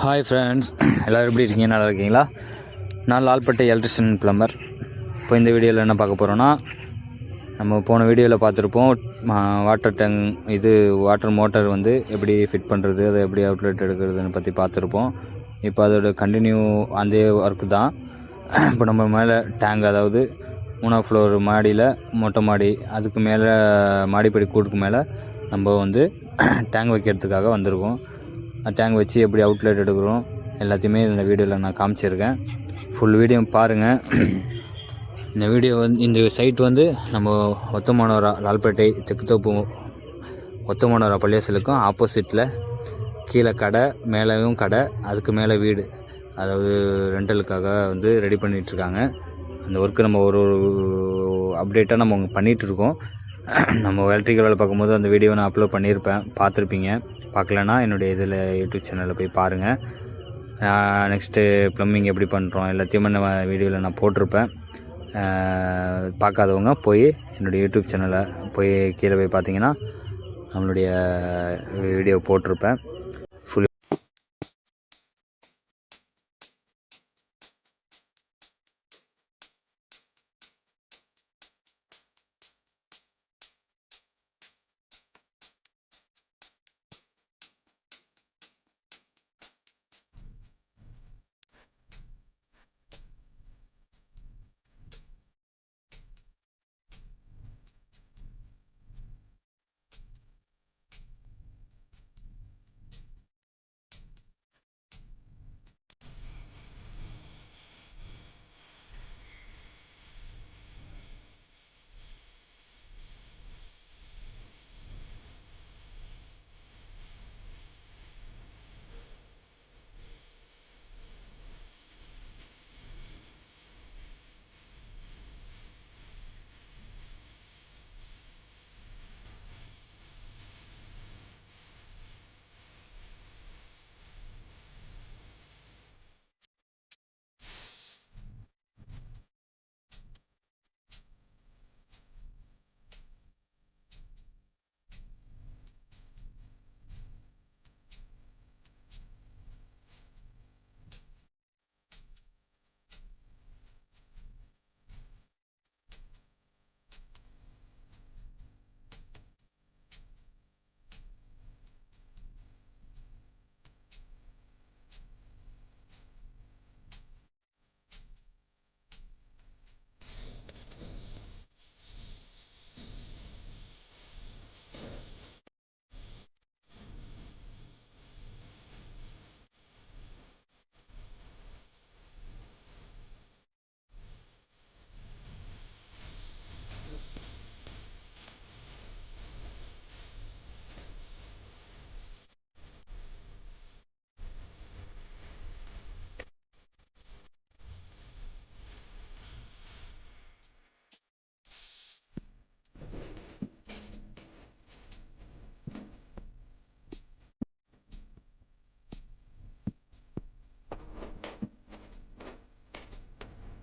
Hi friends எல்லோரும் எப்படி இருக்கீங்க? நல்லா இருக்கீங்களா? நான் லால்பட்டை எலக்ட்ரிஷியன் பிளம்பர். இப்போ இந்த வீடியோவில் என்ன பார்க்க போகிறோன்னா நம்ம போன வீடியோவில் பார்த்துருப்போம் வாட்டர் டேங்க் இது வாட்டர் மோட்டர் வந்து எப்படி ஃபிட் பண்ணுறது அதை எப்படி அவுட்லெட் எடுக்கிறதுன்னு பற்றி பார்த்துருப்போம். இப்போ அதோட கண்டினியூ அந்த ஒர்க்கு தான். இப்போ நம்ம மேலே டேங்க் அதாவது மூணாம் ஃப்ளோர் மாடியில் மொட்டை மாடி அதுக்கு மேலே மாடிப்படி கூட்டுக்கு மேலே நம்ம வந்து டேங்க் வைக்கிறதுக்காக வந்திருக்கோம். டேங்க் வச்சு எப்படி அவுட்லெட் எடுக்கிறோம் எல்லாத்தையுமே இந்த வீடியோவில் நான் காமிச்சிருக்கேன். ஃபுல் வீடியோ பாருங்கள் இந்த வீடியோ வந்து இந்த சைட் வந்து நம்ம ஒத்தமானோரா லால்பேட்டை தெக்குத்தோப்பு ஒத்தமானோரா பள்ளியாசலுக்கும் ஆப்போசிட்டில் கீழே கடை மேலேயும் கடை அதுக்கு மேலே வீடு. அதாவது ரெண்டலுக்காக வந்து ரெடி பண்ணிகிட்ருக்காங்க அந்த ஒர்க்கு நம்ம ஒரு ஒரு அப்டேட்டாக நம்ம பண்ணிகிட்ருக்கோம் நம்ம எலக்ட்ரிக்கல் வேலை பார்க்கும்போது அந்த வீடியோ நான் அப்லோட் பண்ணியிருப்பேன். பார்த்துருப்பீங்க. பார்க்கலனா என்னுடைய இதில் யூடியூப் சேனலில் போய் பாருங்கள் நெக்ஸ்ட்டு ப்ளம்பிங் எப்படி பண்ணுறோம் எல்லாத்தையுமே நம்ம வீடியோவில் நான் போட்டிருப்பேன். பார்க்காதவங்க போய் என்னுடைய யூடியூப் சேனலை போய் கீழே போய் பார்த்தீங்கன்னா நம்மளுடைய வீடியோ போட்டிருப்பேன்.